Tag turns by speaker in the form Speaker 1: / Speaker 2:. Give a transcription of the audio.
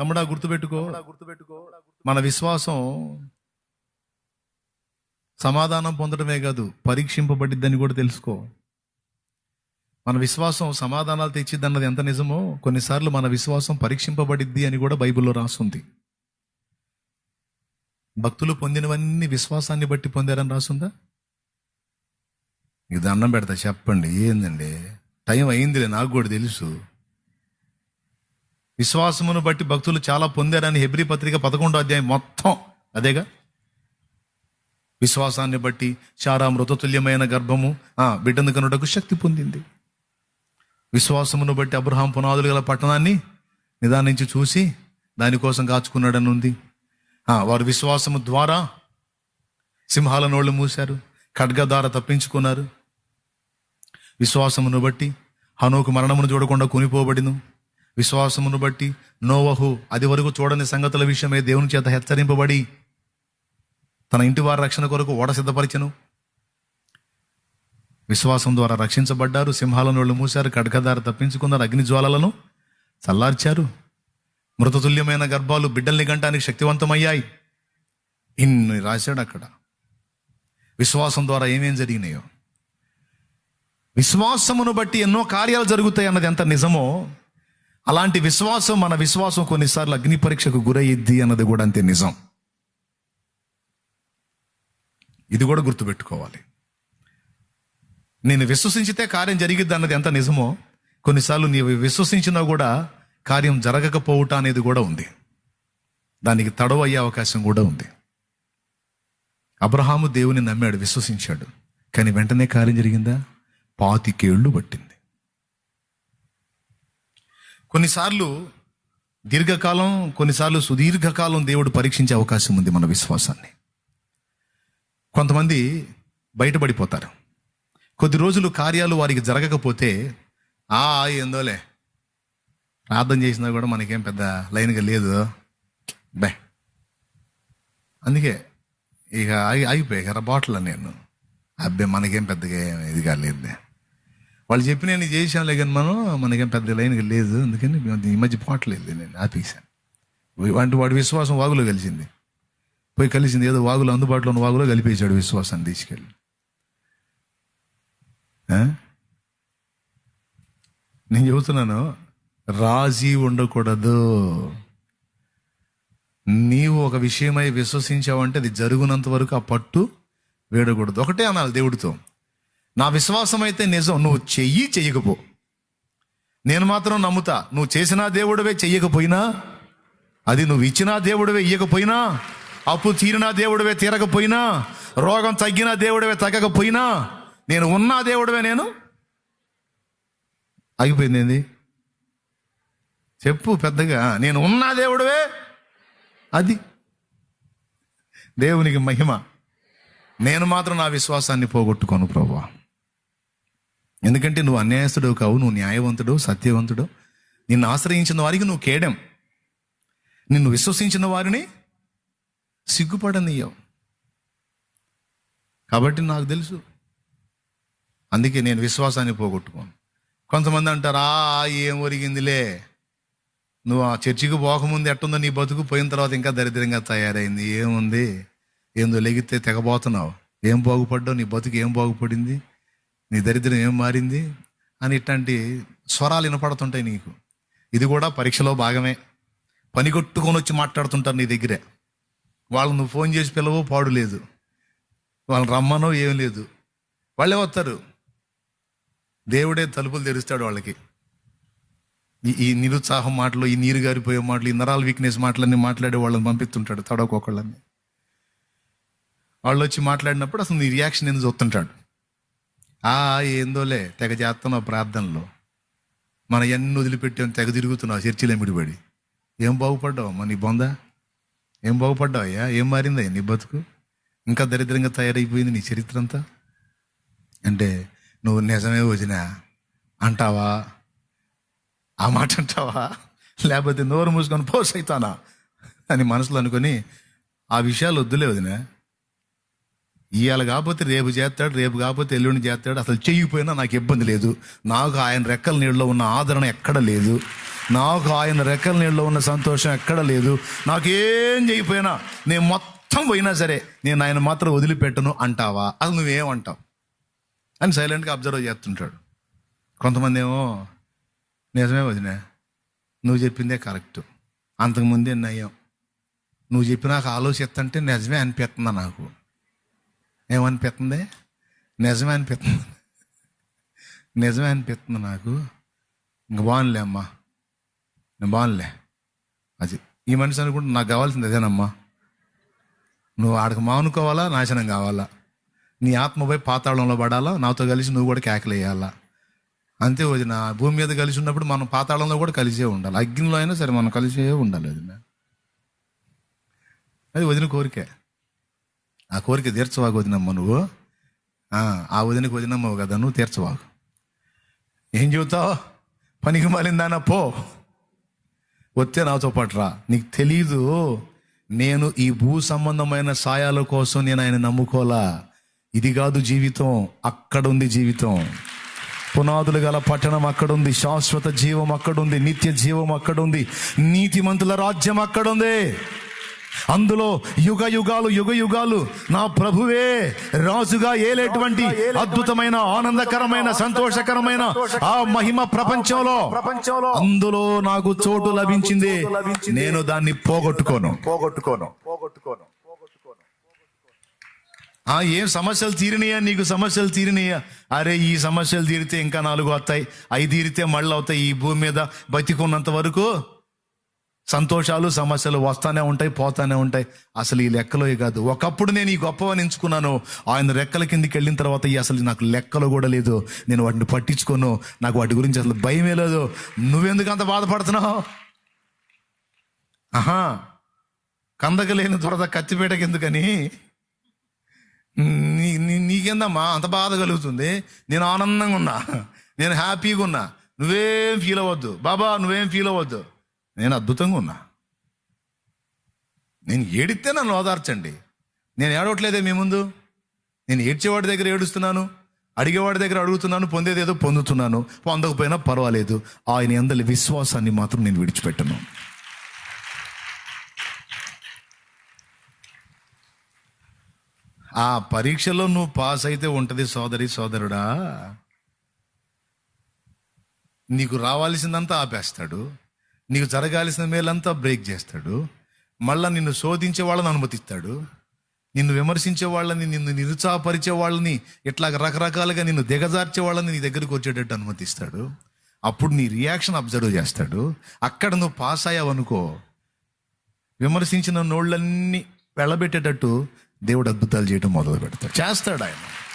Speaker 1: తమ్ముడా గుర్తుపెట్టుకో.
Speaker 2: గుర్తుపెట్టుకో.
Speaker 1: మన విశ్వాసం సమాధానం పొందడమే కాదు పరీక్షింపబడిద్దని కూడా తెలుసుకో. మన విశ్వాసం సమాధానాలు తెచ్చిద్ది అన్నది ఎంత నిజమో కొన్నిసార్లు మన విశ్వాసం పరీక్షింపబడిద్ది అని కూడా బైబిల్లో రాసుంది. భక్తులు పొందినవన్నీ విశ్వాసాన్ని బట్టి పొందారని రాసుందా? ఇది అన్నం పెడతా చెప్పండి ఏందండి? టైం అయిందిలే నాకు కూడా తెలుసు. విశ్వాసమును బట్టి భక్తులు చాలా పొందారని హెబ్రి పత్రిక పదకొండో అధ్యాయం మొత్తం అదేగా? విశ్వాసాన్ని బట్టి చారా మృతతుల్యమైన గర్భము ఆ బిడ్డను కనుటకు శక్తి పొందింది. విశ్వాసమును బట్టి అబ్రహాం పునాదులు గల పట్టణాన్ని నిదానించి చూసి దానికోసం కాచుకున్నాడని ఉంది ఆ, వారు విశ్వాసము ద్వారా సింహాల నోళ్ళు మూశారు ఖడ్గదార తప్పించుకున్నారు. విశ్వాసమును బట్టి హనోకు మరణమును చూడకుండా కొనిపోబడిను. విశ్వాసమును బట్టి నోవహు అది వరకు చూడని సంగతుల విషయమే దేవుని చేత హెచ్చరింపబడి తన ఇంటి వారి రక్షణ కొరకు ఓడ సిద్ధపరిచెను. విశ్వాసం ద్వారా రక్షించబడ్డారు. సింహాల నోళ్ళు మూశారు. కడకదార తప్పించుకున్నారు. అగ్ని జ్వాలలను చల్లార్చారు. మృతతుల్యమైన గర్భాలు బిడ్డల్ని గంటానికి శక్తివంతమయ్యాయి. ఇన్ని రాశాడు అక్కడ. విశ్వాసం ద్వారా ఏమేం జరిగినాయో. విశ్వాసమును బట్టి ఎన్నో కార్యాలు జరుగుతాయి అన్నది ఎంత నిజమో అలాంటి విశ్వాసం మన విశ్వాసం కొన్నిసార్లు అగ్ని పరీక్షకు గురయ్యిద్ది అన్నది కూడా అంతే నిజం. ఇది కూడా గుర్తుపెట్టుకోవాలి. నేను విశ్వసించితే కార్యం జరిగిద్ది అన్నది ఎంత నిజమో కొన్నిసార్లు నీవు విశ్వసించినా కూడా కార్యం జరగకపోవుట అనేది కూడా ఉంది. దానికి తడవ అయ్యే అవకాశం కూడా ఉంది. అబ్రహాము దేవుని నమ్మాడు విశ్వసించాడు. కానీ వెంటనే కార్యం జరిగిందా? పాతికేళ్ళు పట్టింది. కొన్నిసార్లు దీర్ఘకాలం కొన్నిసార్లు సుదీర్ఘకాలం దేవుడు పరీక్షించే అవకాశం ఉంది మన విశ్వాసాన్ని. కొంతమంది బయటపడిపోతారు. కొద్ది రోజులు కార్యాలు వారికి జరగకపోతే ఆ ఏందోలే. ప్రార్థన చేసినా కూడా మనకేం పెద్ద లైన్గా లేదు. బే. అందుకే ఇక ఆగి ఆగిపోయాయి కదా బాటిల్ నేను అబ్బే మనకేం పెద్దగా ఇదిగా ఇది కాలేదు వాళ్ళు చెప్పి నేను చేసాంలే కానీ మనం మనకేం పెద్ద లైన్గా లేదు. అందుకని ఈ మధ్య పోవట్లేదు నేను ఆపేసాను వాటి వాడి విశ్వాసం వాగులో కలిసింది. పోయి కలిసింది ఏదో వాగులో అందుబాటులో ఉన్న వాగులో కలిపేశాడు విశ్వాసాన్ని తీసుకెళ్ళి. నేను చెబుతున్నాను రాజీ ఉండకూడదు. నీవు ఒక విషయమై విశ్వసించావంటే అది జరుగునంత వరకు ఆ పట్టు వేడకూడదు. ఒకటే అనాలి దేవుడితో. నా విశ్వాసం అయితే నిజం నువ్వు చెయ్యి చెయ్యకపో. నేను మాత్రం నమ్ముతా నువ్వు చేసినా దేవుడవే చెయ్యకపోయినా అది నువ్వు ఇచ్చినా దేవుడవే ఇయ్యకపోయినా అప్పు తీరినా దేవుడవే తీరకపోయినా రోగం తగ్గినా దేవుడవే తగ్గకపోయినా నేను ఉన్నా దేవుడవే నేను. ఆగిపోయింది ఏంది చెప్పు పెద్దగా నేను ఉన్నా దేవుడవే అది. దేవునికి మహిమ. నేను మాత్రం నా విశ్వాసాన్ని పోగొట్టుకోను ప్రభా. ఎందుకంటే నువ్వు అన్యాయస్తుడు కావు నువ్వు న్యాయవంతుడు సత్యవంతుడు నిన్ను ఆశ్రయించిన వారికి నువ్వు కేడం? నిన్ను విశ్వసించిన వారిని సిగ్గుపడనీయవు. కాబట్టి నాకు తెలుసు. అందుకే నేను విశ్వాసాన్ని పోగొట్టుకోను. కొంతమంది అంటారు ఆ ఏం ఒరిగిందిలే. నువ్వు ఆ చర్చికి పోకముందు ఎట్టుందో నీ బతుకు పోయిన తర్వాత ఇంకా దరిద్రంగా తయారైంది. ఏముంది? ఏందో లెగితే తెగబోతున్నావు. ఏం బాగుపడ్డావు? నీ బతుకు ఏం బాగుపడింది? నీ దరిద్రం ఏం మారింది? అని ఇట్లాంటి స్వరాలు వినపడుతుంటాయి నీకు. ఇది కూడా పరీక్షలో భాగమే. పని కొట్టుకొని వచ్చి మాట్లాడుతుంటారు నీ దగ్గరే. వాళ్ళు నువ్వు ఫోన్ చేసి పిలవో పాడు లేదు. వాళ్ళని రమ్మనో ఏం లేదు. వాళ్ళే వస్తారు. దేవుడే తలుపులు తెరుస్తాడు వాళ్ళకి. ఈ ఈ నిరుత్సాహం మాటలు ఈ నీరు గారిపోయే మాటలు ఈ నరాల వీక్నెస్ మాటలన్నీ మాట్లాడే వాళ్ళని పంపిస్తుంటాడు తడవకొకళ్ళని. వాళ్ళు వచ్చి మాట్లాడినప్పుడు అసలు నీ రియాక్షన్ ఎందుకు చూస్తుంటాడు. ఆ ఏందోలే తెగ చేస్తున్నావు ప్రార్థనలో. మన ఎన్ని వదిలిపెట్టాం తెగ తిరుగుతున్నావు చర్చిలో మిడిపడి ఏం బాగుపడ్డావు మన నీ బొందా? ఏం బాగుపడ్డావు అయ్యా? ఏం మారిందా నీ బతుకు? ఇంకా దరిద్రంగా తయారైపోయింది నీ చరిత్ర అంతా అంటే నువ్వు నిజమే వదిన అంటావా? ఆ మాట అంటావా? లేకపోతే నోరు మూసుకొని పోస్ అవుతానా అని మనసులో అనుకొని ఆ విషయాలు వద్దులే వదినా. ఇవాళ కాకపోతే రేపు చేస్తాడు రేపు కాకపోతే ఎల్లుండి చేస్తాడు. అసలు చెయ్యిపోయినా నాకు ఇబ్బంది లేదు. నాకు ఆయన రెక్కల నీళ్ళలో ఉన్న ఆదరణ ఎక్కడ లేదు. నాకు ఆయన రెక్కల నీళ్ళలో ఉన్న సంతోషం ఎక్కడ లేదు. నాకేం చేయకపోయినా నేను మొత్తం పోయినా సరే నేను ఆయన మాత్రం వదిలిపెట్టను అంటావా? అది నువ్వేమంటావు? అని సైలెంట్గా అబ్జర్వ్ చేస్తుంటాడు. కొంతమంది ఏమో నిజమే వదినా నువ్వు చెప్పిందే కరెక్ట్. అంతకుముందే నయం. నువ్వు చెప్పినాక ఆలోచిస్తంటే నిజమే అనిపిస్తుందా నాకు? ఏమనిపిస్తుంది? నిజమే అనిపిస్తుంది. నిజమే అనిపిస్తుంది నాకు. ఇంక బాగుండలే అమ్మా. నేను బాగుందిలే. అది ఈ మనిషి అనుకుంటే నాకు కావాల్సింది అదేనమ్మా. నువ్వు ఆడకు మానుకోవాలా నాశనం కావాలా? నీ ఆత్మపై పాతాళంలో పడాలా నాతో కలిసి నువ్వు కూడా కేకలేయాలా అంతే వదిన. భూమి మీద కలిసి ఉన్నప్పుడు మనం పాతాళంలో కూడా కలిసే ఉండాలి. అగ్నిలో అయినా సరే మనం కలిసే ఉండాలి వదిన. అది వదిన కోరికే. ఆ కోరిక తీర్చవాగు వదినమ్మ నువ్వు. ఆ, వదినకి వదినమ్మవు కదా నువ్వు తీర్చవాగు ఏం చెబుతావు? పనికి మాలిందానా పో. వచ్చే నాతో పాటు రా. నీకు తెలీదు నేను ఈ భూ సంబంధమైన సాయాల కోసం నేను ఆయన నమ్ముకోలా ఇది కాదు జీవితం అక్కడ ఉంది జీవితం. పునాదులు గల పట్టణం అక్కడుంది శాశ్వత జీవం అక్కడుంది నిత్య జీవం అక్కడుంది నీతిమంతుల రాజ్యం అక్కడుంది. అందులో యుగ యుగాలు యుగ యుగాలు. నా ప్రభువే రాజుగా ఏలేటువంటి అద్భుతమైన ఆనందకరమైన సంతోషకరమైన ఆ మహిమ ప్రపంచంలో.
Speaker 2: ప్రపంచంలో.
Speaker 1: అందులో నాకు చోటు లభించింది. నేను దాన్ని పోగొట్టుకోను.
Speaker 2: పోగొట్టుకోను. పోగొట్టుకోను.
Speaker 1: ఆ ఏం సమస్యలు తీరినాయా నీకు సమస్యలు తీరినాయా అరే ఈ సమస్యలు తీరితే ఇంకా నాలుగు వస్తాయి అవి తీరితే మళ్ళీ అవుతాయి. ఈ భూమి మీద బతికున్నంత వరకు సంతోషాలు సమస్యలు వస్తానే ఉంటాయి పోతానే ఉంటాయి. అసలు ఈ లెక్కలో కాదు. ఒకప్పుడు నేను ఈ గొప్పవని ఎంచుకున్నాను. ఆయన రెక్కల కిందికి వెళ్ళిన తర్వాత అసలు నాకు లెక్కలు కూడా లేదు. నేను వాటిని పట్టించుకోను. నాకు వాటి గురించి అసలు భయమే లేదు. నువ్వెందుకు అంత బాధపడుతున్నావు? ఆహా. కందకలేని దురద కత్తిపేటకి ఎందుకని? నీ నీ- నీకేందమ్మా? అంత బాధ కలుగుతుంది. నేను ఆనందంగా ఉన్నా. నేను హ్యాపీగా ఉన్నా. నువ్వేం ఫీల్ అవ్వద్దు. బాబా నువ్వేం ఫీల్ అవ్వద్దు. నేను అద్భుతంగా ఉన్నా. నేను ఏడితే నన్ను ఓదార్చండి. నేను ఏడవట్లేదే మీ ముందు? నేను ఏడ్చేవాడి దగ్గర ఏడుస్తున్నాను అడిగేవాడి దగ్గర అడుగుతున్నాను పొందేది ఏదో పొందుతున్నాను. పొందకపోయినా పర్వాలేదు. ఆయన అందరి విశ్వాసాన్ని మాత్రం నేను విడిచిపెట్టను. ఆ పరీక్షలో నువ్వు పాస్ అయితే ఉంటుంది సోదరి సోదరుడా. నీకు రావాల్సిందంతా ఆపేస్తాడు. నీకు జరగాల్సిన మేలంతా బ్రేక్ చేస్తాడు. మళ్ళా నిన్ను శోధించే వాళ్ళని అనుమతిస్తాడు. నిన్ను విమర్శించే వాళ్ళని నిన్ను నిరుత్సాహపరిచే వాళ్ళని ఇట్లా రకరకాలుగా నిన్ను దిగజార్చే వాళ్ళని నీ దగ్గరికి వచ్చేటట్టు అనుమతిస్తాడు. అప్పుడు నీ రియాక్షన్ అబ్జర్వ్ చేస్తాడు. అక్కడ నువ్వు పాస్ అయ్యావనుకో విమర్శించిన నోళ్ళన్నీ వెళ్ళబెట్టేటట్టు దేవుడు అద్భుతాలు చేయటం మొదలు పెడతాడు చేస్తాడు ఆయన.